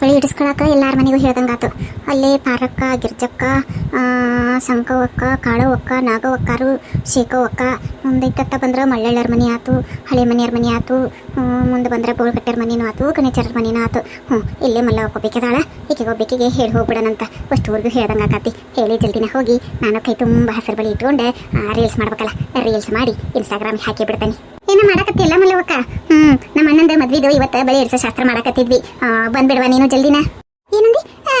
ಬಳಿ ಇಡಿಸ್ಕೊಳಕ ಎಲ್ಲಾರ ಮನೆಗೂ ಹೇಳ್ದಂಗಾತು. ಅಲ್ಲೇ ಪಾರಕ್ಕ, ಗಿರ್ಜಕ್ಕ ಸಂಕವಕ್ಕ, ಕಾಳವಕ್ಕ, ನಾಗವಕ್ಕಾರು, ಶೇಖವಕ್ಕ ಮುಂದೆ ಇತ್ತ ಬಂದ್ರೆ ಮಳ್ಳಳ್ಳರ ಮನೆ ಆತು, ಹಳೆ ಮನೆಯವ್ರ ಮನೆ ಆತು ಮುಂದೆ ಬಂದ್ರೆ ಬೋಳ್ಗಟ್ಟರ ಮನೆನೂ ಆತು ಗಣೇಶರ ಮನೆನೂ ಆತು. ಹ್ಞೂ ಇಲ್ಲೇ ಮಲ್ಲ ಒಬ್ಬಬೇಕಿದಾಳ ಈಕೆಗೆ ಒಬ್ಬಕಿಗೆ ಹೇಳಿ ಹೋಗ್ಬಿಡೋಣಂತ ಅಷ್ಟುವರೆಗೂ ಹೇಳ್ದಂಗೆ ಆಕತಿ ಹೇಳಿ ಜಲ್ದಿನ ಹೋಗಿ, ನಾನು ಕೈ ತುಂಬ ಹಸಿರು ಬಳಿ ಇಟ್ಕೊಂಡೆ ರೀಲ್ಸ್ ಮಾಡ್ಬೇಕಲ್ಲ ರೀಲ್ಸ್ ಮಾಡಿ ಇನ್ಸ್ಟಾಗ್ರಾಮ್ ಹಾಕಿ ಬಿಡ್ತೇನೆ. ಏನ ಮಾಡಾಕತ್ತಿಲ್ಲ ಮಲ್ಲವಕ್ಕ. ಹ್ಮ್, ನಮ್ಮ ಅಣ್ಣಂದ ಮದ್ವಿದು ಇವತ್ತ ಬಳಿ ಇಡ್ಸೋ ಶಾಸ್ತ್ರ ಮಾಡಾಕತ್ತಿದ್ವಿ. ಬಂದ್ಬಿಡ್ವಾ ನೀನು ಜಲ್ದಿನ.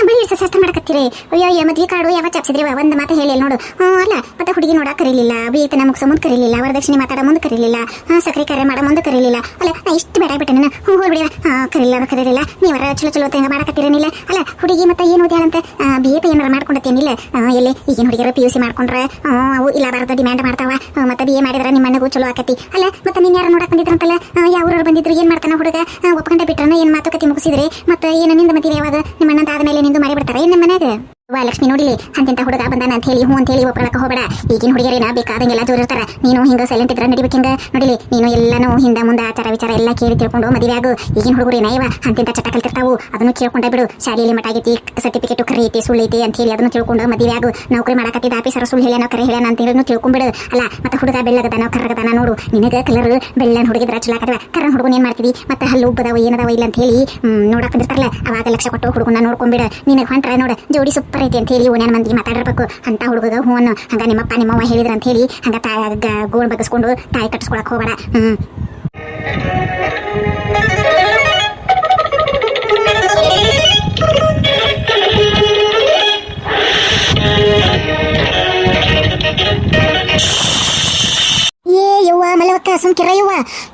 ಬಳಿ ಶಾಸ್ತ್ರ ಮಾಡಕತ್ತೀರಿ. ಅಯ್ಯೋ ಯಾ ಮದ್ವೆ ಕಾಡು, ಯಾವ ಚಪ್ಸಿದ್ರಿ ಒಂದು ಮಾತು ಹೇಳಿ ನೋಡು. ಹ್ಞೂ ಅಲ್ಲ ಮತ್ತೆ ಹುಡುಗಿ ನೋಡಕ್ ಕರೀಲಿಲ್ಲ. ಬೀತನ ಮುಗಿಸೋ ಮುಂದೆ ಕರೀಲಿಲ್ಲ. ವರದಕ್ಷಿಣೆ ಮಾತಾಡೋ ಮುಂದೆ ಕರೀಲಿಲ್ಲ. ಹಾ ಸಕ್ರೆ ಕರೆ ಮಾಡೋ ಮುಂದೆ ಕರೀಲಿಲ್ಲ. ಅಲ್ಲ ಇಷ್ಟು ಬೇಡ ಬಿಟ್ಟೆ ನಾನು ಹ್ಞೂ ಹೋಗ್ಬಿಡಿವ ಕರೀಲಿಲ್ಲ ಅಂದ್ರೆ ಕರೀಲಿಲ್ಲ. ನೀವರ ಚಲೋ ಚಲೋ ತಂಗ ಮಾಡಕತ್ತೀರೇನಿಲ್ಲ ಅಲ್ಲ, ಹುಡುಗಿ ಮತ್ತೆ ಏನು ಓದ್ಯಾಳಂತ ಬಿ ಎ ಪಿ ಏನಾರ ಮಾಡ್ಕೊಂಡತ್ತೇನಿಲ್ಲ ಎಲ್ಲಿ? ಈಗ ಹುಡುಗಿಯರು ಪಿ ಯು ಸಿ ಮಾಡ್ಕೊಂಡ್ರೆ. ಅವು ಇಲ್ಲ ಬಾರದ ಡಿಮ್ಯಾಂಡ್ ಮಾಡ್ತಾವ ಮತ್ತೆ ಬಿ ಎ ಮಾಡಿದ್ರೆ ನಿಮ್ಮ ಮನೆಗೂ ಚಲೋ ಆಕತಿ. ಅಲ್ಲ, ಮತ್ತೆ ನೀನ್ ಯಾರು ನೋಡಕ್ ಬಂದಿದ್ರಂತಲ್ಲ? ಯಾವ ಊರವ್ರು ಬಂದಿದ್ರು? ಏನು ಮಾಡ್ತಾನ ಹುಡುಗ? ಒಪ್ಕೊಂಡ ಬಿಟ್ರನ? ಏನ್ ಮಾತುಕತೆ ಮುಗಿಸಿದ್ರಿ? ಮತ್ತೆ ಏನು ನಿಂದ ಮದುವೆ ಯಾವಾಗ? ನಿಮ್ಮ ಅಣ್ಣಂದ ಆದ್ಮೇಲೆ ನಿಂದು ನಿಮ್ಮ ಮನೆಗೆ ನಮ್ಮ ಮನ್ಯಾಗ? ವಾ, ಲಕ್ಷ್ಮಿ, ನೋಡಿಲಿ ಅಂತಿಂತ ಹುಡುಗ ಬಂದಾನ ಅಂತ ಹೇಳಿ ಹ್ಞೂ ಅಂತ ಹೇಳಿ ಒಪ್ಕೊಳಕ ಹೋಗಬೇಡ. ಈಗಿನ ಹುಡುಗಿಯರೇನ ಬೇಕಾದಂಗೆಲ್ಲ ಇರ್ತಾರೆ ನೀನು ಹಿಂಗ ಸೈಲೆಂಟ್ ಇದ್ರ ನಡಿಬೇಕು ಹಿಂಗ? ನೋಡಿಲಿ, ನೀನು ಎಲ್ಲಾನು ಹಿಂದ ಮುಂದೆ ಆಚಾರ ವಿಚಾರ ಎಲ್ಲ ಕೇಳಿ ತಿಳ್ಕೊಂಡು ಮದುವೆ ಆಗು. ಈಗಿನ ಹುಡುಗರು ಏನಾಯವ ಅಂತಿಂತ ಚಟ ಕಲ್ತಿರ್ತಾವು. ಅದನ್ನು ಕೇಳ್ಕೊಂಡ ಬಿಡು. ಶಾಲೆಯಲ್ಲಿ ಮಠ ಆಗೈತಿ ಸರ್ಟಿಫಿಕೇಟ್ ಕರೆ ಐತಿ, ಸುಳ್ಳು ಐತಿ ಅಂತ ಹೇಳಿ ಅದನ್ನು ತಿಳ್ಕೊಂಡು ಮದುವೆ ಆಗು. ನೌಕರಿ ಮಾಡಕತ್ತಿದ್ದ ಆಫೀಸರ್ ಸುಳ್ಳು ಹೇಳ್ಯಾನ, ಕರೆ ಹೇಳ್ಯಾನ ಅಂತ ಹೇಳಿ ತಿಳ್ಕೊಂಡ್ಬಿಡು ಅಲ್ಲ, ಮತ್ತೆ ಹುಡುಗ ಬೆಳ್ಳಗದಾನ ಕರಗದಾನ ನೋಡು. ನಿನಗೆ ಕಲರ್ ಬೆಳ್ಳನ್ ಹುಡುಗಿದ್ರ ಚಲೋ ಆಗದವ. ಹುಡುಗನ ಏನ್ ಮಾಡ್ತೀವಿ ಮತ್ತೆ ಹಲ್ಲು ಉಬ್ಬದವ ಏನದವ ಇಲ್ಲ ಅಂತ ಹೇಳಿ ನೋಡಕ್ ಬಂದಿರ್ತಾರಲ್ಲ, ಅವಾಗ ಲಕ್ಷ ಕೊಟ್ಟು ಹುಡುಗನ ನೋಡ್ಕೊಂಡ್ಬಿಡ ನಿನಗೆ ಹೊಂಟ್ರ ನೋಡ, ಜೋಡಿ ಸೂಪರ್ ಐತಿ ಅಂತ ಹೇಳಿ ಓಣ್ಯಾನ ಮಂದಿ ಮಾತಾಡಿರ್ಬೇಕು. ಅಂತ ಹುಡುಗಗ ಹ್ಞೂ ಹಂಗ ನಿಮ್ಮಪ್ಪ ನಿಮ್ಮವ್ವ ಹೇಳಿದ್ರ ಅಂತ ಹೇಳಿ ಹಂಗ ತಾಯ ಗೋಳ್ ಬಗ್ಗಿಸ್ಕೊಂಡು ತಾಯಿ ಕಟ್ಟಿಸ್ಕೊಳಕ್ ಹೋಗಬೇಡ. ಹ್ಮ್.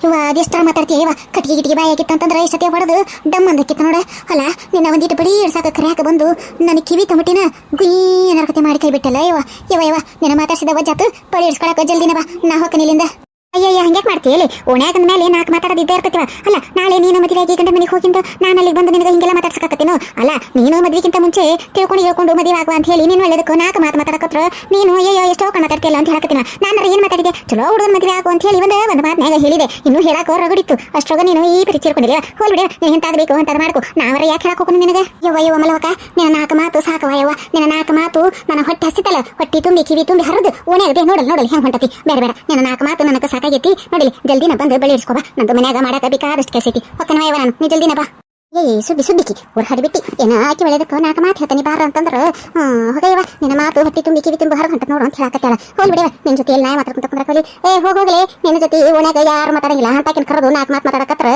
ಯವ್ವ ಅದೆಷ್ಟಾರ ಮಾತಾಡ್ತೀಯ? ಇವ ಕಟ್ಗೆ ಗಿಟ್ಗೆ ಬಾಯಿ ಆಗಿತ್ತು ಅಂತಂದ್ರೆ ಇಷ್ಟತೆ ಹೊಡೆದು ನೋಡ. ಅಲ್ಲ, ನಿನ್ನ ಒಂದಿಟ್ಟು ಬಡಿ ಇಡ್ಸಾಕ ಕರೆ ಬಂದು. ನನ್ನ ಕಿವಿ ತಮಟಿನ ಕತೆ ಮಾಡಿ ಕೈ ಬಿಟ್ಟಲ್ಲ ಇವ. ಇವ ಇವ, ನಿನ್ನ ಮಾತಾಡ್ಸಿದ ವಜ್ಜಾತು ಬಡಿ ಇಡ್ಸ್ಕೊಳಕ ಜಲ್ದಿನ ಬಾ. ನಾ ಹೋಗ್ಕನಿಲ್ಲಿಂದ ಅಯ್ಯಯ್ಯ, ಹಂಗ್ಯಾಕೆ ಮಾಡ್ತಿ? ಹೇಳಿ. ಓಣ್ಯಾಗ ಮೇಲೆ ನಾಲ್ಕು ಮಾತಾಡೋದು ಇದ್ದೇ ಇರ್ತೈತಿವ? ಅಲ್ಲ, ನಾಳೆ ನೀನು ಮದುವೆ ಆಗಿ ಗಂಡ ಮನೆಗೆ ಹೋಗಿಂದು ನಾನು ಅಲ್ಲಿಗೆ ಬಂದು ನಿನಗೆ ಹಿಂಗೆಲ್ಲ ಮಾತಾಡ್ಸಕತ್ತೀನೋ ಅಲ್ಲ, ನೀನು ಮದುವೆಗಿಂತ ಮುಂಚೆ ತಿಳ್ಕೊಂಡು ಹೇಳ್ಕೊಂಡು ಮದುವೆ ಆಗುವ ಅಂತ ಹೇಳಿ ನೀನು ಒಳ್ಳೇದಕ್ಕೂ ನಾಲ್ಕು ಮಾತು ಮಾತಾಡಕತ್ರ. ನೀನು ಅಯ್ಯೋ ಎಷ್ಟೋ ಕಣ ಮಾತಾಡ್ತಿಲ್ಲ ಅಂತ ಹೇಳಕತ್ತೀನ? ನಾನು ಏನು ಮಾತಾಡಿದೆ? ಚಲೋ ಹುಡುಗನ ಮದುವೆ ಆಗು ಅಂತ ಹೇಳಿ ಒಂದು ಒಂದು ಮಾತನ್ಯಾಗ ಹೇಳಿದೆ. ಇನ್ನು ಹೇಳಕ್ಕೆ ರಗಡಿತ್ತು. ಅಷ್ಟೊಗ ನೀನು ಈ ಪರಿ ಹೋಲ್ ಬಿಡ, ನೀನು ಎಂತಾದ್ ಬೇಕು ಅಂತ ಮಾಡ್ಕೊ. ನಾವರ ಯಾಕೆ ಹೇಳಕ್ಕೆ ನಿನಗೆ? ಯವ್ವ ಯವ್ವ ಮಲವಕ ನಿನ್ನ ನಾಲ್ಕು ಮಾತು ಸಾಕವ ಯವ್ವ. ನಿನ್ನ ನಾಲ್ಕು ಮಾತು ನನ್ನ ಹೊಟ್ಟೆ ಹಸಿತಲ್ಲ ಹೊಟ್ಟಿ ತುಂಬಿ, ಕಿವಿ ತುಂಬಿ ಹರಿದು. ಓಣ್ಯಾಗದೆ ನೋಡಲ್ ನೋಡಲ್, ಹೆಂಗ್ ಹೊಂಟತಿ? ಬೇಡ ಬೇಡ. ನಿನ್ನ ನಾಲ್ಕು ಮಾತು ನನಗೆ ಸಾಕಾಗೈತಿ ನೋಡಿ ಜಲ್ದಿನ ಬಂದು ಬೆಳೆ ಇಡ್ಸ್ಕೊ ಬಾ. ನಂದು ಮನ್ಯಾಗ ಮಾಡಾಕ ಬೇಕಾದಷ್ಟು ಕೆಸೈತಿ ಐತಿ. ಹೊಕ್ಕನ ಯವ್ವ ನಾನು. ನೀ ಜಲ್ದಿನ ಬಾ. ಏ ಸುಬ್ಬಿ, ಸುಬ್ಬಿಕಿ ಊರ್ ಹರಿಬಿಟ್ಟಿ ಏನ ಆಕಿ ಒಳ್ಳೆದಕ್ಕೆ? ನಾಲ್ಕು ಮಾತು ಹೇಳ್ತಾನೆ ಬಾರ ಅಂತಂದ್ರೆ. ಹೋಗಯ್ಯವ ನಿನ್ನ ಮಾತು ಹೊಟ್ಟಿ ತುಂಬಿ ಕಿವಿ ತುಂಬ ಹೊರಗೆ ಹೊಂಟ ನೋಡು ಅಂತ ಹೇಳಕತ್ತಾಳ. ಹೋಗಿ ಬಿಡವ ನಿನ್ ಜೊತೆ ಎಲ್ಲ ಮಾತಾಡ್ಕೊಂತ ಕುಂದ್ರಕಲಿ ಏ, ಹೋಗ್ ಹೋಗ್ಲಿ, ನಿನ್ನ ಜೊತೆ ಓಣ್ಯಾಗ ಯಾರು ಮಾತಾಡಂಗಿಲ್ಲ. ಅಂತಾಕಿನ ಕರೆದು ನಾಲ್ಕು ಮಾತು ಮಾತಾಡಕತ್ರ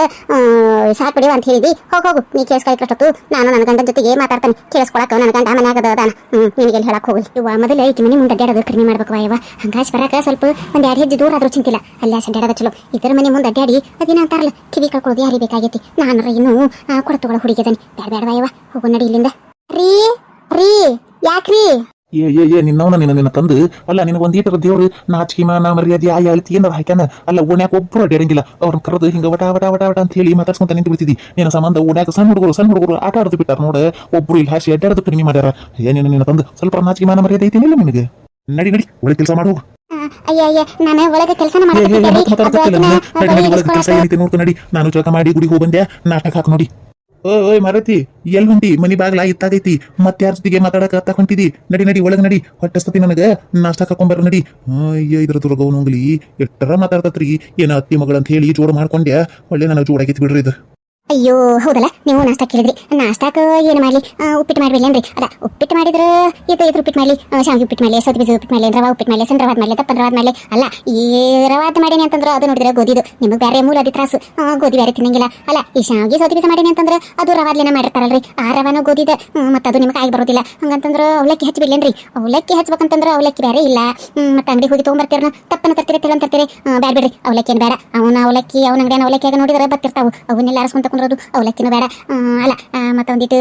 ಸಾಕು ಬಿಡಿವ ಅಂತ ಹೇಳಿದಿ. ಹೋಗ್ ಹೋಗು, ನೀ ಕೇಳಿಸ್ಕೊಳಕಷ್ಟು ನಾನು ನನ್ನ ಗಂಡನ ಜೊತೆಗೆ ಮಾತಾಡ್ತಾನೆ. ಕೇಳಿಸ್ಕೊಳಕ ನನ್ನ ಗಂಡ ಮನ್ಯಾಗ ಅದಾನ. ಹ್ಮ್, ನಿನಗೆ ಹೇಳಕ್ ಹೋಗಲಿ. ಇವ ಮೊದಲೇ ಈಕೆ ಮನೆ ಮುಂದೆ ಅಡ್ಡಾಡೋದು ಕಡಿಮೆ ಮಾಡ್ಬೇಕು ಅಯ್ಯವ ಹಂಗಾಸಿ ಬರಾಕ ಸ್ವಲ್ಪ ಒಂದು ಎರಡು ಹೆಜ್ಜೆ ದೂರ ಆದರೂ ಚಿಂತಿಲ್ಲ. ಅಲ್ಲೇ ಅಡ್ಡಾಡೋದು ಚಲೋ. ಇದರ ಮನೆ ಮುಂದೆ ಅಡ್ಡಾಡಿ ಅದೇನ ಅಂತಾರಲ್ಲ, ಕಿವಿ ಕಳ್ಕೊಳ್ಳೋದು ಯಾರಿಗೆ ಬೇಕಾಗೈತಿ? ನಾನು ಇನ್ನೂ ಕೊಡತುಗಳ ಹುಡುಗಿದನಿ ಬೇಡ ಬೇಡ ಯವ್ವ ಹೋಗು ನಡಿ ಇಲ್ಲಿಂದ. ರೀ ರೀ ಯಾಕ್ರಿ ಏ ಏ ಏ ನಿನ್ನವನ ನಿನ್ನ ನಿನ್ನ ತಂದು. ಅಲ್ಲ ನಿನಗೆ ಒಂದೀಟರ ದೇವ್ರು ನಾಚಿಕೆ ಮಾನ ಮರ್ಯಾದೆ ಆ ಹೇಳ್ತಿ ಏನಾರ ಹಾಕ್ಯಾನ? ಅಲ್ಲ ಓಣ್ಯಾಕ ಒಬ್ರು ಅಡ್ಯಾಡಂಗಿಲ್ಲ ಅವ್ರನ್ನ ಕರೆದು ಹಿಂಗ ವಟ ವಟ ವಟ ವಟ ಅಂತ ಹೇಳಿ ಮಾತಾಡ್ಸ್ಕೊಂತ ನಿಂತು ಬಿಡ್ತಿದ್ದಿ. ನಿನ್ನ ಸಂಬಂಧ ಓಣ್ಯಾಕ ಸಣ್ಣ ಹುಡುಗರು ಸಣ್ಣ ಹುಡುಗರು ಆಟ ಆಡೋದು ಬಿಟ್ಟಾರ ನೋಡ. ಒಬ್ರು ಇಲ್ಲಿ ಹಾಸಿ ಅಡ್ಡಾಡೋದು ಕಡಿಮೆ ಮಾಡ್ಯಾರ. ಏನೇನು ನಿನ್ನ ತಂದು ಸ್ವಲ್ಪ ನಾಚಿಕೆ ಮಾನ ಮರ್ಯಾದೆ ಇಲ್ಲ ನಿನಗೆ? ನಡಿ ನಡಿ ಒಳ್ಳೆ ಕೆಲಸ ಮಾಡು. ಅಯ್ಯ ಅಯ್ಯ ನಾನು ಒಳಗೆ ಏ, ಏ, ಏ, ಕೆಲಸ ನಡಿ. ನಾನು ಜಳಕ ಮಾಡಿ ಗುಡಿ ಹೋಗಿ ಬಂದೆ. ನಾಟಕ ಹಾಕಿ ನೋಡಿ. ಓಯ್ ಓಯ್ ಮರತಿ, ಎಲ್ ಹೊಂಟಿ ಮನಿ ಬಾಗ್ಲ ಇತ್ತಾಗೈತಿ. ಮತ್ತೆ ಯಾರ ಜೊತೆಗೆ ಮಾತಾಡಕ ಹತ್ತ ಹೊಂಟಿದಿ ನಡಿ ನಡಿ, ಒಳಗೆ ನಡಿ. ಹೊಟ್ಟಸ್ತತಿ ನನಗೆ. ನಾಷ್ಟ ಹಾಕೊಂಬರ ನಡಿ. ಅಯ್ಯ ಇದ್ರ ದುರ್ಗವನಂಗ್ಲಿ ಎಷ್ಟರ ಮಾತಾಡ್ತತ್ರಿ? ಏನ ಅತ್ತಿ ಮಗಳ ಅಂತ ಹೇಳಿ ಜೋಡ್ ಮಾಡ್ಕೊಂಡ್ಯಾ? ಒಳ್ಳೆ ನನಗೆ ಜೋಡಾಗೈತಿ ಬಿಡ್ರಿ ಇದು. ಅಯ್ಯೋ, ಹೌದಲ್ಲ, ನೀವು ನಾಷ್ಟಾ ಕೇಳಿದ್ರಿ. ನಾಷ್ಟಾಕ ಏನು ಮಾಡಲಿ? ಉಪ್ಪಿಟ್ಟು ಮಾಡ್ಬಿಡ್ಲೇನ್ರಿ ಅದ, ಉಪ್ಪಿಟ್ಟು ಮಾಡಿದ್ರೆ ಇದು ಇದು ಉಪ್ಪಿಟ್ಟು ಮಾಡಲಿ. ಶಾವಿಗೆ ಉಪ್ಪಿಟ್ಟು ಮಾಡಲಿ ಸೌದಿ ಬೀಜ ಉಪ್ಪಿಟ್ಟು ಮಾಡಲಿ, ರವಾ ಉಪ್ಪಿಟ್ಟು ಮಾಡಲಿ ಸಣ್ಣ ರವಾದ ಮಾಡಲಿ, ದಪ್ಪನ ರವಾದ ಮಾಡಲಿ. ಅಲ್ಲ, ಈ ರವಾದ ಮಾಡೀನಿ ಅಂತಂದ್ರೆ ಅದು ನೋಡಿದ್ರೆ ಗೋಧಿದು. ನಿಮಗೆ ಬೇರೆ ಮೂಲ ಅದಿ ತ್ರಾಸು. ಗೋಧಿ ಬೇರೆ ತಿನ್ನಂಗಿಲ್ಲ. ಅಲ್ಲ, ಈ ಶಾವಿಗೆ ಸೌದಿ ಬೀಜ ಮಾಡೇನಿ ಅಂತಂದ್ರೆ ಅದು ರವಾದ್ಲೇನ ಮಾಡಿರ್ತಾರಲ್ರಿ. ಆ ರವಾನು ಗೋಧಿದ. ಮತ್ತೆ ಅದು ನಿಮಗೆ ಆಗಿ ಬರೋದಿಲ್ಲ. ಹಂಗಂತಂದ್ರೆ ಅವಲಕ್ಕಿ ಹಚ್ಚಿ ಅವ್ಲಕ್ಕಿ ಹಚ್ಬೇಕಂತಂದ್ರೆ ಅವಲಕ್ಕಿ ಬೇರೆ ಇಲ್ಲ. ಮತ್ತೆ ಅಂಗಡಿ ಹೋಗಿ ತೊಗೊಂಬರ್ತೀರ ತಪ್ಪನ ತರ್ತೀರಿ ತಿಳಂತಿರ್ತೀರಿ ತರ್ತೀರಿ. ಬ್ಯಾಡ ಬಿಡ್ರಿ ಅವಲಕ್ಕಿ ಏನು ಬೇಡ ಅವನ ಅವಲಕ್ಕಿ, ಅವನ ಅಂಗಡಿಯ ಅವಲಕ್ಕಿಯಾಗ ನೋಡಿದ್ರೆ ಬರ್ತಿರ್ತಾವೆ. ಅವನ್ನೆಲ್ಲ ಅರಸ್ಕೊಂತ ಕುಂದ್ರೋದು ಅವಲಕ್ಕಿನೂ ಬೇಡ. ಅಲ್ಲ ಮತ್ತೆ ಒಂದಿಟ್ಟು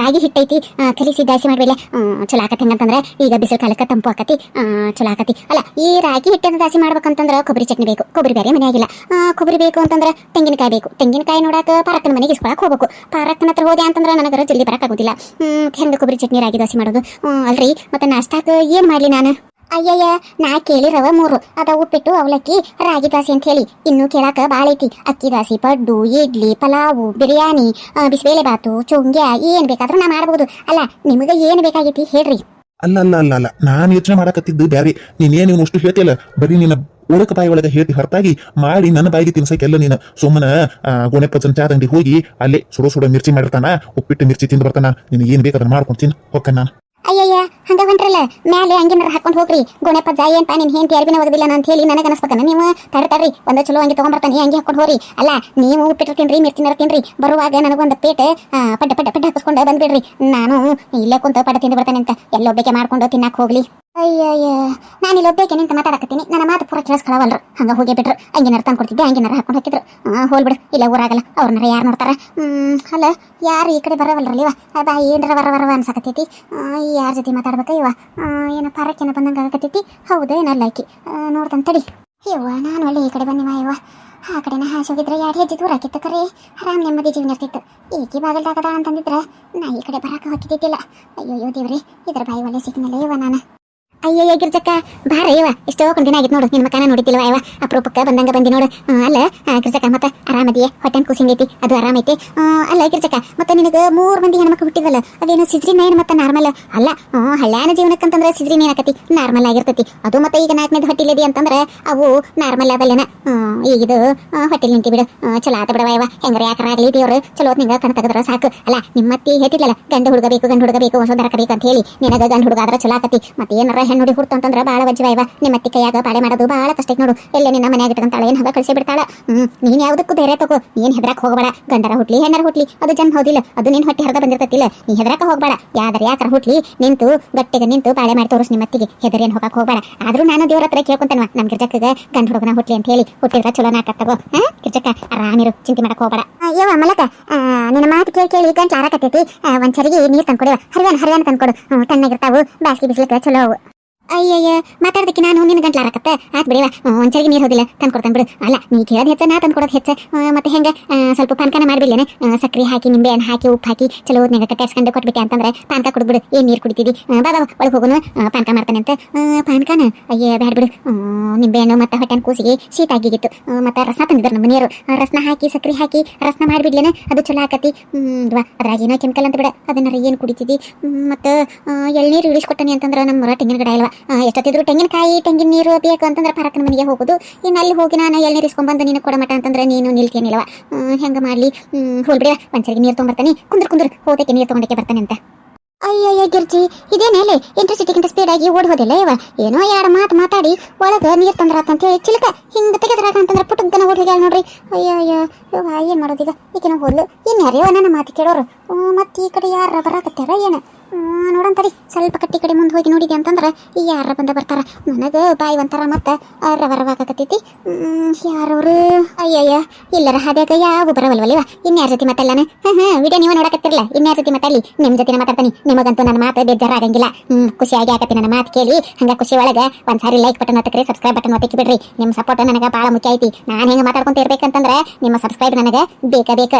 ರಾಗಿ ಹಿಟ್ಟೈತಿ. ಕಲಿಸಿ ದಾಸಿ ಮಾಡ್ಬಿಡ್ಲೆ. ಚಲೋ ಆಕತಿ ಹಂಗಂತಂದ್ರೆ, ಈಗ ಬಿಸಿಲು ಕಾಲಕ್ಕೆ ತಂಪು ಆಕತಿ. ಚಲೋ ಆಕತಿ. ಅಲ್ಲ, ಈ ರಾಗಿ ಹಿಟ್ಟನ್ನು ದಾಸಿ ಮಾಡ್ಬೇಕಂತಂದ್ರೆ ಕೊಬ್ಬರಿ ಚಟ್ನಿ ಬೇಕು. ಕೊಬ್ಬರಿ ಬೇರೆ ಮನೆಯಾಗಿಲ್ಲ. ಕೊಬ್ಬರಿ ಬೇಕು ಅಂತಂದ್ರೆ ತೆಂಗಿನಕಾಯಿ ಬೇಕು. ತೆಂಗಿನಕಾಯಿ ನೋಡಕ್ಕೆ ಪಾರಕ್ಕನ ಮನೆಗೆ ಇಸ್ಕೊಳಕ್ಕೆ ಹೋಗ್ಬೇಕು. ಪಾರಕ್ಕನ ಹತ್ರ ಹೋದೆ ಅಂತಂದ್ರೆ ನನಗರ ಜಲ್ದಿ ಬರಕ್ ಆಗೋದಿಲ್ಲ. ಹ್ಮ್, ಹೆಂಗೆ ಕೊಬ್ಬರಿ ಚಟ್ನಿ ರಾಗಿ ದಾಸಿ ಮಾಡೋದು? ಅಲ್ರಿ, ಮತ್ತೆ ನಾಷ್ಟಾಕ ಏನ್ ಮಾಡ್ಲಿ ನಾನು? ಅಯ್ಯಯ್ಯ, ನಾ ಕೇಳಿರವ ಮೂರು. ಅದ ಉಪ್ಪಿಟ್ಟು, ಅವಲಕ್ಕಿ, ರಾಗಿ ದಾಸಿ ಅಂತ ಹೇಳಿ. ಇನ್ನು ಕೇಳಾಕ ಬಾಳ ಐತಿ. ಅಕ್ಕಿ ದಾಸಿ ಪಡ್ಡು, ಇಡ್ಲಿ, ಪಲಾವು, ಬಿರಿಯಾನಿ ಬಿಸಿಬೇಳೆ ಬಾತು, ಚುಂಗ್ಯ, ಏನ್ ಬೇಕಾದ್ರೂ ನಾ ಮಾಡಬಹುದು ಅಲ್ಲ, ನಿಮಗೆ ಏನ್ ಬೇಕಾಗೈತಿ ಹೇಳ್ರಿ. ಅಲ್ಲ ಅಲ್ಲ ಅಲ್ಲ ಅಲ್ಲ. ನಾನು ಯೋಚನೆ ಮಾಡಕತ್ತಿದ್ದು ಬ್ಯಾರಿ. ನೀನೇ ನೀನು ಅಷ್ಟು ಹೇಳ್ತಿಲ್ಲ ಬರೀ ನಿನ್ನ ಒಳಕ ಬಾಯಿ ಒಳಗೆ ಹೇಳ್ತಿ ಹೊರತಾಗಿ ಮಾಡಿ ನನ್ನ ಬಾಯಿಗೆ ತಿನ್ಸಕ್ಕೆಲ್ಲ ನೀನು ಸುಮ್ಮನ ಗುಣಪ್ಪ ಚಾ ಅಂಗಡಿ ಹೋಗಿ ಅಲ್ಲೇ ಸುಡೋ ಸುಡೋ ಮಿರ್ಚಿ ಮಾಡಿರ್ತಾನ, ಉಪ್ಪಿಟ್ಟು ಮಿರ್ಚಿ ತಿಂದು ಬರ್ತಾನ. ನಿನಗೆ ಏನ್ ಬೇಕಾದ್ರೆ ಮಾಡ್ಕೊಂತೀನಿ ಹೊಕ್ಕ ನಾನು. ಅಯ್ಯಯ್ಯ, ಹಂಗ ಹೊಂಟ್ರಲ್ಲ? ಮ್ಯಾಲೆ ಹಂಗಿನಾರ ಹಾಕೊಂಡ್ ಹೋಗ್ರಿ. ಗುಣಪ್ಪ ಏನ್ಪಾ, ನಿನ್ ಹೆಂಡತಿ ಅರ್ಬಿನ ಒಗದಿಲ್ಲ ಅಂತ ಹೇಳಿ ನನಗೆ ಅನಿಸ್ಬೇಕನ. ನೀವು ತಡ ತಡ್ರಿ, ಒಂದ ಚಲೋ ಹಂಗೆ ತಗೊಂಬರ್ತಾನೆ ಹಂಗೆ ಹಾಕೊಂಡ್ ಹೋಗ್ರಿ. ಅಲ್ಲ, ನೀವು ಉಪ್ಪಿಟ್ಟು ತಿನ್ರಿ ಮಿರ್ಚಿನಾರ ತಿನ್ರಿ. ಬರುವಾಗ ನನಗೊಂದು ಪೇಟೆ ಪಡ್ಡ ಪಡ್ಡ ಪಡ್ಡ ಹಾಕಿಸ್ಕೊಂಡು ಬಂದ್ಬಿಡ್ರಿ. ನಾನು ಇಲ್ಲೇ ಕುಂತ ಪಡ್ಡ ತಿಂದು ಬರ್ತಾನೆ ಅಂತ. ಎಲ್ಲೊಬ್ಬಕ್ಕೆ ಮಾಡ್ಕೊಂಡು ತಿನ್ನಾಕ ಹೋಗ್ಲಿ. ಅಯ್ಯಯ್ಯ ನಾನು ಇಲ್ಲಿ ಒಬ್ಬಕ್ಕೆ ನಿಂತ ಮಾತಾಡಕತ್ತೀನಿ. ನನ್ನ ಮಾತು ಪೂರ ಕೇಳಿಸ್ಕೊಳ್ಳವಲ್ರು ಹಂಗ ಹೋಗಿ ಬಿಟ್ರು. ಹಂಗಿನಾರ ತಂದು ಕೊಡ್ತಿದ್ದೆ ಹಂಗಿನಾರ ಹಾಕೊಂಡು ಹಾಕಿದ್ರು ಆ, ಹೋಲ್ಬಿಡು ಇಲ್ಲ ಊರಾಗಲ್ಲ. ಅವ್ರನ್ನಾರ ಯಾರು ನೋಡ್ತಾರ? ಅಲ್ಲ ಯಾರು ಈ ಕಡೆ ಬರವಲ್ರಲ್ಲ ಇವ ಬಾ ಏನ್ರ ಬರವ ವರವ ಅನ್ಸಕತ್ತೈತಿ. ಯಾರ ಜೊತೆ ಮಾತಾಡ್ಬೇಕ ಇವ ಏನೋ ಪಾರಕ್ಕೇನ ಬಂದಂಗ ಆಗಕತ್ತೈತಿ? ಹೌದು ಏನಲ್ಲ ಆಕಿ. ನೋಡ್ತಾನೆ ತಡಿ. ಇವ್ವ ನಾನು ಒಳ್ಳೆ ಈ ಕಡೆ ಬಂದಿವ ಇವ ಆ ಕಡೆನ ಹಾಸೋಗಿದ್ರೆ ಎರಡು ಹೆಜ್ಜೆ ದೂರ ಆಕಿತ್ತು ಕರೆ? ಆರಾಮ್ ನೆಮ್ಮದಿ ಜೀವನ ಇರ್ತಿತ್ತು. ಏಕಿ ಬಾಗಲ್ದಾಗದ ಅಂತಂದಿದ್ರ ನಾ ಈ ಕಡೆ ಬರಕ ಹಾಕಿದ್ದಿದ್ದಿಲ್ಲ ಅಯ್ಯೋ ದೇವ್ರಿ ಇದ್ರ ಬಾಯಿ ಒಳ್ಳೆ ಸಿಕ್ಕಿನಲ್ಲ ಇವ ನಾನು. ಅಯ್ಯಯ್ಯ ಗಿರ್ಜಕ್ಕ ಬಾರ ಇವ ಎಷ್ಟೋ ಕೊಂಡ್ ದಿನ ಆಗಿತ್ತು ನೋಡು ನಿನ್ನ ಮಕಾನ ನೋಡಿದ್ದಿಲ್ವ ಇವ ಅಪರೂಪಕ್ಕೆ ಬಂದಂಗ ಬಂದಿ ನೋಡು. ಅಲ್ಲ ಗಿರ್ಜಕ್ಕ ಮತ್ತೆ ಆರಾಮದಿಯೇ? ಹೊಟ್ಟೆನ್ ಕೂಸಿಂಗೈತಿ ಅದು ಆರಾಮೈತಿ ಅಲ್ಲ ಗಿರ್ಜಕ್ಕ ಮತ್ತೆ ನಿನಗೆ ಮೂರ್ ಮಂದಿ ಹೆಣ್ಮಕ್ಳು ಹುಟ್ಟಿದಲ್ಲ ಅದೇನು ಸಿಜ್ರಿ ನೈನ್ ಮತ್ತೆ ನಾರ್ಮಲ್? ಅಲ್ಲ ಹಳ್ಳ್ಯಾನ ಜೀವನಕ್ಕಂತಂದ್ರೆ ಸಿಜ್ರಿ ನೀನ್ ಆಕತಿ ನಾರ್ಮಲ್ ಆಗಿರ್ತೈತಿ. ಅದು ಮತ್ತೆ ಈಗ ನಾಲ್ಕನೇದು ಹೊಟ್ಟಿಲಿದೆ ಅಂತಂದ್ರೆ ಅವು ನಾರ್ಮಲ್ ಅದಲ್ಲೇನ ಆ, ಈಗಿದು ಹೊಟ್ಟಿಲ್ ನಿಂತಿ ಬಿಡು. ಚಲೋ ಆತ ಬಿಡವ ಇವ ಹೆಂಗ್ರೆ ಯಾಕಾರ ಆಗಲಿ ದೇವ್ರು? ಚಲೋ ನಿಂಗೆ ಕಣ ತೆಗೆದ್ರೆ ಸಾಕು. ಅಲ್ಲ ನಿಮ್ಮತ್ತಿ ಹೇಳ್ತಿದ್ಲಲ್ಲ ಗಂಡ ಹುಡುಗಬೇಕು ಬೇಕು ಹುಡುಗಬೇಕು ಹುಡುಗ ಬೇಕು ಒಂದೊಂದರ ಬೇಕು ಅಂತ ಹೇಳಿ ನಿನಗ ಗಂಡು ಹುಡುಗ ಆದ್ರ ಚಲೋ ಆಕತಿ. ಮತ್ತೆ ಏನಾರ ಹೆಣ್ಣು ಹುಡುಗಿ ಹುಡ್ತು ಅಂತಂದ್ರ ಬಾಳ ವಜ್ಜವ ಇವ ನಿಮ್ಮತ್ತಿ ಕೈಯಾಗ ಪಾಳೆ ಮಾಡೋದು ಕಷ್ಟ ನೋಡು. ಎಲ್ಲೇ ನಿನ್ನ ಮನೆಯಾಗ ಇಟ್ಕೊಂತಾಳೆ, ಏನು ಹಬ್ಬ ಕಳಿಸಿ ಬಿಡ್ತಾಳ? ಹ್ಮ್, ನೀನ್ ಯಾವುದಕ್ಕೂ ಬೇರೆ ತಗೋ. ನೀನ್ ಹೆದ್ರಾಕ್ ಹೋಗಬೇಡ. ಗಂಡರ ಹುಟ್ಲಿ, ಹೆಣ್ಣರ ಹುಟ್ಲಿ, ಅದು ಜನ್ಮ ಹೌದಿಲ್ಲ. ಅದು ನಿನ್ ಹೊಟ್ಟೆ ಹರಿದ ಬಂದಿರ್ತತಿಲ್ಲ. ನೀ ಹೆದ್ರಾಕ ಹೋಗ್ಬೇಡ. ಯಾವ್ದಾರ ಯಾಕರ ಹುಟ್ಲಿ, ನಿಂತು ಗಟ್ಟಿಗೆ ನಿಂತು ಪಾಳೆ ಮಾಡಿ ತೋರಿಸ್ ನಿಮ್ಮತ್ತಿಗೆ ಏನ್ ಹೋಗಕ್ ಹೋಗ್ಬೇಡ. ಆದ್ರೂ ನಾನು ದೇವ್ರ ಹತ್ರ ಕೇಳ್ಕೊಂತೇನೆ ನಮ್ ಗಿರ್ಜಕ್ಕಗ ಗಂಡ ಹುಡುಗನ ಹುಟ್ಲಿ ಅಂತ ಹೇಳಿ ಹುಟ್ಟಿದ್ರ ಚಲೋ ನಾಕ ತಗೋ. ಗಿರ್ಜಕ್ಕ ಆರಾಮಿರು ಚಿಂತೆ ಮಾಡಕ್ ಹೋಗ್ಬೇಡ. ಯವ್ವ ಮಲಕ ನಿನ್ನ ಮಾತು ಕೇಳಿ ಕೇಳಿ ಗಂಟ್ಲು ಆರಕತ್ತೈತಿ ಒಂದ್ ಸರಿಗೆ ನೀರ್ ತಂದ್ಕೊಡಿವ ಹರಿವಾನ ಹರಿವಾನ ತಂದ್ಕೊಡು. ತಣ್ಣಗಿರ್ತಾವು. ಬ್ಯಾಸ್ಗಿ ಬಿಸ್ಲಿಕ್ಕೆ ಚಲೋ ಅವು. ಅಯ್ಯಯ್ಯ ಮಾತಾಡೋದಕ್ಕೆ ನಾನು ನಿನ್ನ ಗಂಟ್ಲ ಆರಕತ್ತ ಆತ್ ಬಿಡಿವ ಒಂಚರಿಗೆ ನೀರು ಹೋದಿಲ್ಲ ತಂದು ಕೊಡ್ತಾನೆ ಬಿಡು. ಅಲ್ಲ ನೀ ಕೇಳೋದು ಹೆಚ್ಚ ನಾ ತಂದು ಕೊಡೋದು ಹೆಚ್ಚ. ಮತ್ತೆ ಹೆಂಗೆ? ಸ್ವಲ್ಪ ಪಾನಕನ ಮಾಡಿಬಿಡ್ಲೇನೆ. ಸಕ್ಕರೆ ಹಾಕಿ ನಿಂಬೆಹಣ್ಣು ಹಾಕಿ ಉಪ್ಪು ಹಾಕಿ ಚಲೋ ನೆಗ ಕಟ್ಟಾಡ್ಸ್ಕೊಂಡು ಕೊಟ್ಬಿಟ್ಟೆ ಅಂತಂದ್ರೆ ಪಾನಕ ಕುಡಿದ್ಬಿಡು ಏನು ನೀರು ಕುಡಿತಿದ್ದಿ ಆ, ಬಾ ಬಾ ಒಳಗೆ ಹೋಗೋನು. ಪಾನಕ ಮಾಡ್ತಾನೆ ಅಂತ. ಪಾನಕನ? ಅಯ್ಯ ಬ್ಯಾಡ ಬಿಡು. ನಿಂಬೆಹಣ್ಣು ನಿಂಬೆ ಹಣ್ಣು ಮತ್ತೆ ಹೊಟ್ಟೆನ ಕೂಸಿಗೆ ಶೀತ ಆಗಿಗಿತ್ತು. ಮತ್ತೆ ರಸ ತಂದಿದ್ರು ನಮ್ಮ ಮನೆಯವರು. ರಸ್ನ ಹಾಕಿ ಸಕ್ಕರೆ ಹಾಕಿ ರಸ್ನ ಮಾಡಿಬಿಡ್ಲೇನೆ. ಅದು ಚಲೋ ಆಕತಿ. ಅದ್ರಾಗ ಏನೋ ಕೆಮಿಕಲ್ ಅಂತ ಬಿಡ. ಅದನ್ನ ಏನು ಕುಡಿತಿದ್ದಿ ಮತ್ತೆ ಎಳ್ನೀರು ಇಳಿಸ್ಕೊಟ್ಟನಿ ಅಂತಂದ್ರೆ ನಮ್ಮ ತೆಂಗಿನ ಗಿಡ ಇಲ್ವಾ? ಎಷ್ಟೊತ್ತಿದ್ರು ತೆಂಗಿನಕಾಯಿ ತೆಂಗಿನ ನೀರು ಬೇಕು ಅಂತಂದ್ರೆ ಪರಕನ ಮನೆಗೆ ಹೋಗೋದು. ಇನ್ನು ಅಲ್ಲಿ ಹೋಗಿ ನಾನು ಎಳ್ನೀರು ಇಸ್ಕೊಂಡ್ಬಂದು ನೀನು ಕೊಡಮಟ ಅಂತಂದ್ರೆ ನೀನು ನಿಲ್ತೇನಿಲ್ವ ಹೆಂಗೆ ಮಾಡಲಿ? ಹೋಲ್ಬಿಡ ಒಂದ್ಸರಿಗೆ ನೀರು ತೊಗೊಂಬರ್ತಾನೆ. ಕುಂದ್ರ ಕುಂದ್ರ. ಹೋದಕ್ಕೆ ನೀರು ತೊಗೊಂಡಕ್ಕೆ ಬರ್ತಾನೆ ಅಂತ. ಅಯ್ಯಯ್ಯ ಗಿರ್ಜಿ ಇದೇನೇಲೆ ಇಂಟರ್ಸಿಟಿಗಿಂತ ಸ್ಪೀಡ್ ಆಗಿ ಓಡ್ ಹೋದಿಲ್ಲ ಇವ? ಏನೋ ಎರಡು ಮಾತು ಮಾತಾಡಿ ಒಳಗ ನೀರು ತಂದ್ರಾತಂತ ಹೇಳಿ ಚಿಲಕ. ಹಿಂಗ ತೆಗೆದ್ರಾಗ ಅಂತಂದ್ರೆ ಪುಟ್ಟಗನ ಓಡ್ ನೋಡ್ರಿ. ಅಯ್ಯಯ್ಯ, ಇವ ಏನ್ ಮಾಡೋದೀಗ? ಈಗಿನ ಹೋದ್ಲು. ಇನ್ಯಾರ್ಯೋ ನನ್ನ ಮಾತು ಕೇಳೋರು. ಮತ್ತೆ ಈ ಕಡೆ ಯಾರ ಬರಾಕತ್ತಾರ ಏನ? ನೋಡೋಣ ತಡಿ. ಸ್ವಲ್ಪ ಕಟ್ಟಿ ಕಡೆ ಮುಂದೆ ಹೋಗಿ ನೋಡಿದೆ ಅಂತಂದ್ರೆ ಈ ಯಾರ ಬಂದ ಬರ್ತಾರ? ನನಗೆ ಬಾಯಿ ಒಂಥರ ಮತ್ತೆ ರವರವಾಗಕತ್ತೈತಿ ಯಾರವರು? ಅಯ್ಯಯ್ಯ, ಇಲ್ಲರ ಹಾದ್ಯಾಗ ಯಾವ ಬರವಲ್ವಲ್ಲಿವ ಇನ್ಯಾರ ಜೊತೆ ಮಾತಾಡ್ಲಾನ? ಹಾ ವಿಡಿಯೋ ನೀವು ನೋಡಕತ್ತಿರಲ್ಲ ಇನ್ಯಾರ ಜೊತೆ ಅಲ್ಲಿ ನಿಮ್ ಜೊತೆ ಮಾತಾಡ್ತೀನಿ. ನಿಮಗಂತೂ ನನ್ನ ಮಾತು ಬೇಜಾರಾಗಂಗಿಲ್ಲ ಹ್ಮ್ ಖುಷಿಯಾಗಿ ಆಗತ್ತೆ ನನ್ನ ಮಾತು ಕೇಳಿ. ಹಂಗ ಖುಷಿ ಒಳಗ ಒಂದ್ಸಾರಿ ಲೈಕ್ ಬಟನ್ ಹತ್ತಕ್ರಿ ಸಬ್ಸ್ಕ್ರೈಬ್ ಬಟನ್ ಒತ್ತಕ್ಕೆ ಬಿಡ್ರಿ. ನಿಮ್ಮ ಸಪೋರ್ಟ್ ನನಗೆ ಬಹಳ ಮುಖ್ಯ ಐತಿ. ನಾನು ಹೆಂಗ ಮಾತಾಡ್ಕೊಂತ ಇರ್ಬೇಕಂತಂದ್ರೆ ನಿಮ್ಮ ಸಬ್ಸ್ಕ್ರೈಬ್ ನನಗೆ ಬೇಕ ಬೇಕ.